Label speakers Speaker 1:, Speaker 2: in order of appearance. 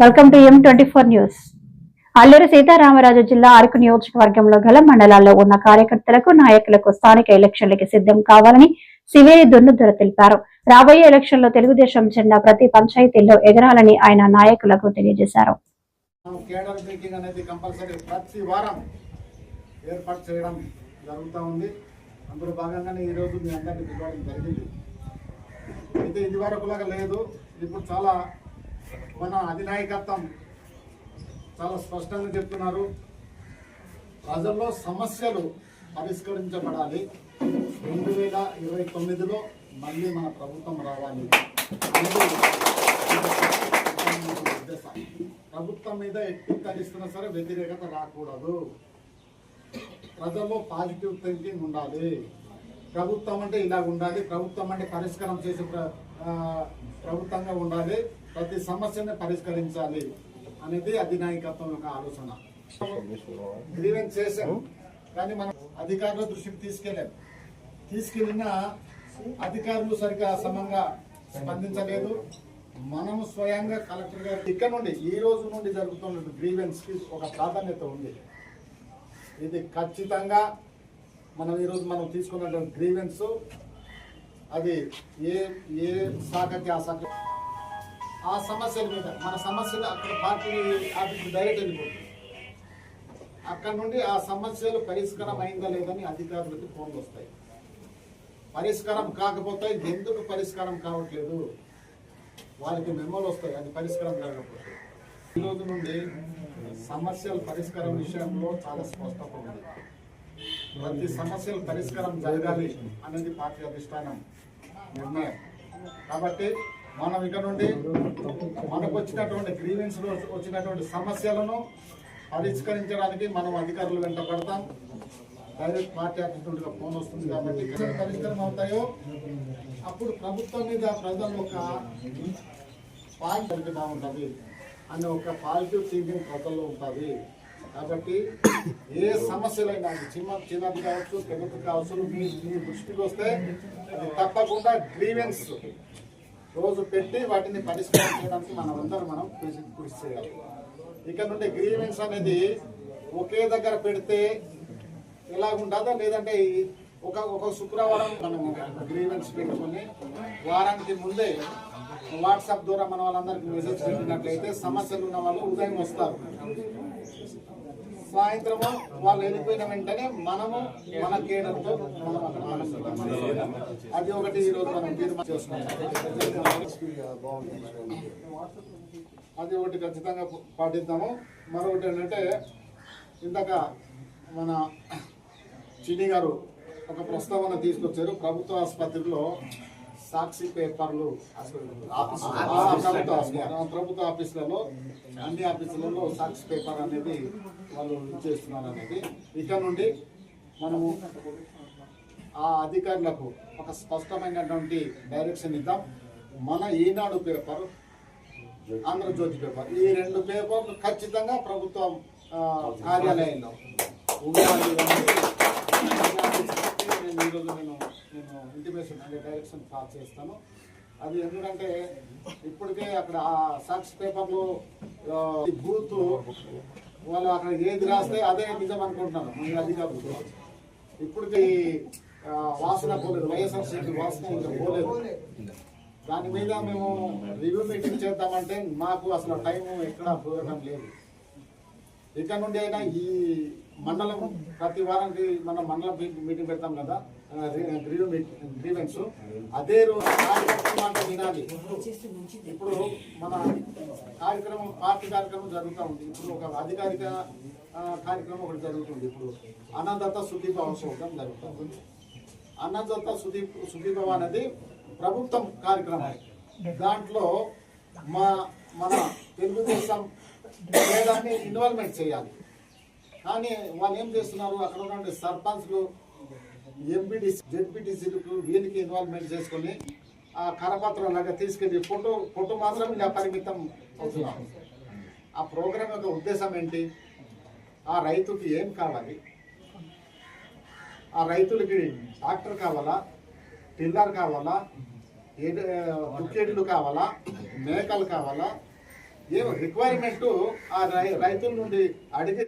Speaker 1: Welcome to M twenty four news. Alluri Sitaramaraju జిల్లా అరకు నియోజకవర్గంలో గల మండలాల్లో ఉన్న కార్యకర్తలకు నాయకులకు స్థానిక ఎలక్షన్లకి సిద్ధం కావాలని సివేరి దున్నుదొర తెలిపారు. రాబోయే ఎలక్షన్లో తెలుగుదేశం జెండా ప్రతి పంచాయతీల్లో ఎగరాలని ఆయన నాయకులకు తెలియజేశారు.
Speaker 2: అందులో భాగంగానే ఈరోజు మీ జరిగింది. అయితే ఇది లేదు. ఇప్పుడు చాలా మన అధినాయకత్వం చాలా స్పష్టంగా చెప్తున్నారు. ప్రజల్లో సమస్యలు పరిష్కరించబడాలి. రెండు వేల ఇరవై తొమ్మిదిలో మళ్ళీ మన ప్రభుత్వం రావాలి. ప్రభుత్వం మీద ఎట్టిస్తున్నా సరే వ్యతిరేకత రాకూడదు. ప్రజల్లో పాజిటివ్ థింకింగ్ ఉండాలి. ప్రభుత్వం అంటే ఇలా ఉండాలి. ప్రభుత్వం అంటే పరిష్కారం చేసే ప్ర- ప్రభుత్వంగా ఉండాలి. ప్రతి సమస్యని పరిష్కరించాలి అనేది అధినాయకత్వం యొక్క ఆలోచన. గ్రీవెన్స్ చేశాం. కానీ మనం అధికారుల దృష్టికి తీసుకెళ్ళాం. తీసుకెళ్ళిన అధికారులు సరిగ్గా సమంగా స్పందించలేదు. మనము స్వయంగా కలెక్టర్ గారు ఇక్కడ నుండి ఈ రోజు నుండి జరుగుతున్న గ్రీవెన్స్కి ఒక ప్రాధాన్యత ఉంది. ఇది ఖచ్చితంగా మనం ఈరోజు మనం తీసుకున్న గ్రీవెన్స్ అది ఏ ఏ శాఖకి ఆ శాఖ ఆ సమస్యల మీద మన సమస్యలు అక్కడ పార్టీ ఆఫీస్ డైరెక్ట్ వెళ్ళిపోతుంది అక్కడ నుండి ఆ సమస్యలు పరిష్కారం అయిందా లేదని అధికారులకు ఫోన్లు వస్తాయి. పరిష్కారం కాకపోతే ఎందుకు పరిష్కారం కావట్లేదు? వారికి మెమోలు వస్తాయి అది పరిష్కారం కాకపోతే. ఈరోజు నుండి సమస్యల పరిష్కారం విషయంలో చాలా స్పష్టత ఉంది. ప్రతి సమస్యల పరిష్కారం జరగాలి అనేది పార్టీ అధిష్టానం నిర్ణయం. కాబట్టి మనం ఇక్కడ నుండి మనకు వచ్చినటువంటి గ్రీవెన్స్ వచ్చినటువంటి సమస్యలను పరిష్కరించడానికి మనం అధికారులు వెంట పడతాం. డైరెక్ట్ పార్టీ ఆఫీస్ నుండి ఫోన్ వస్తుంది కాబట్టి ఎక్కడ పరిష్కారం అవుతాయో అప్పుడు ప్రభుత్వం మీద ప్రజలు ఒక పాయింట్ బాగుంటుంది అనే ఒక పాజిటివ్ థింకింగ్ ప్రజల్లో ఉంటుంది. కాబట్టి ఏ సమస్యలైనా చిన్న చిన్నది కావచ్చు పెద్దది కావచ్చు మీ మీ దృష్టికి వస్తే అది తప్పకుండా గ్రీవెన్స్ రోజు పెట్టి వాటిని పరిష్కారం చేయడానికి మనం అందరం మనం కృషి కృషి చేయాలి. ఇక్కడ నుండి గ్రీవెన్స్ అనేది ఒకే దగ్గర పెడితే ఎలా లేదంటే ఒక ఒక శుక్రవారం మనం గ్రీవెన్స్ పెట్టుకొని వారానికి ముందే వాట్సాప్ ద్వారా మన వాళ్ళందరికీ మెసేజ్ పెట్టినట్లయితే సమస్యలు ఉన్న వాళ్ళు ఉదయం వస్తారు. సాయంత్రము వాళ్ళు వెళ్ళిపోయిన వెంటనే మనము మన కేడర్తో మనం అక్కడ అది ఒకటి ఈరోజు మనం తీర్మానం చేసుకుంటాం అది ఒకటి ఖచ్చితంగా పాటిద్దాము. మరొకటి ఏంటంటే ఇందాక మన చిన్ని గారు ఒక ప్రస్తావన తీసుకొచ్చారు. ప్రభుత్వ ఆసుపత్రిలో సాక్షి పేపర్లు ప్రభుత్వ ఆఫీసులలో అన్ని ఆఫీసులలో సాక్షి పేపర్ అనేది వాళ్ళు ఇచ్చేస్తున్నారు అనేది ఇక్కడ నుండి మనము ఆ అధికారులకు ఒక స్పష్టమైనటువంటి డైరెక్షన్ ఇద్దాం. మన ఈనాడు పేపర్ ఆంధ్రజ్యోతి పేపర్ ఈ రెండు పేపర్లు ఖచ్చితంగా ప్రభుత్వం కార్యాలయంలో ఉండాలి. అని నేను ఈరోజు నేను నేను ఇంటిమేషన్ అంటే డైరెక్షన్ పాస్ చేస్తాను. అది ఎందుకంటే ఇప్పటికే అక్కడ ఆ సాక్షి పేపర్లో ఈ బూత్ వాళ్ళు అక్కడ ఏది రాస్తే అదే నిజం అనుకుంటున్నారు. మన అధికారులు. ఇప్పటికి వాసన పోలేదు. వైఎస్ఆర్సీపీ వాసన ఇంకా పోలేదు. దాని మీద మేము రివ్యూ మీటింగ్ చేద్దామంటే మాకు అసలు టైం ఎక్కడ కుదరడం లేదు. ఇక్కడ నుండి అయినా ఈ మండలం ప్రతి వారానికి మనం మండలం మీటింగ్ పెడతాం కదా రివ్యూ గ్రీవెన్స్. అదే రోజు అంటే వినాలి. ఇప్పుడు మన కార్యక్రమం పార్టీ కార్యక్రమం జరుగుతూ ఉంది. ఇప్పుడు ఒక అధికారిక కార్యక్రమం ఒకటి జరుగుతుంది. ఇప్పుడు అన్నదత్త సుదీప ప్రోగ్రాం జరుగుతుంది అన్నదత్త సుదీప్ సుదీపం అనేది ప్రభుత్వం కార్యక్రమం. దాంట్లో మా మన తెలుగుదేశం దాన్ని ఇన్వాల్వ్మెంట్ చేయాలి. కానీ వాళ్ళు ఏం చేస్తున్నారు? అక్కడ ఉన్న సర్పంచ్లు ఎంపీటీసీ జెడ్పీటీసీలకు వీళ్ళకి ఇన్వాల్వ్మెంట్ చేసుకొని ఆ కరపత్రం లాగా తీసుకెళ్ళి ఫోటో ఫోటో మాత్రం ఇలా పరిమితం అవుతున్నారు ఆ ప్రోగ్రాం యొక్క ఉద్దేశం ఏంటి? ఆ రైతుకి ఏం కావాలి? ఆ రైతులకి ట్రాక్టర్ కావాలా? టిల్లర్ కావాలా? ఏడు కావాలా? మేకలు కావాలా? ఏం రిక్వైర్మెంట్ ఆ రై- రైతుల నుండి అడిగి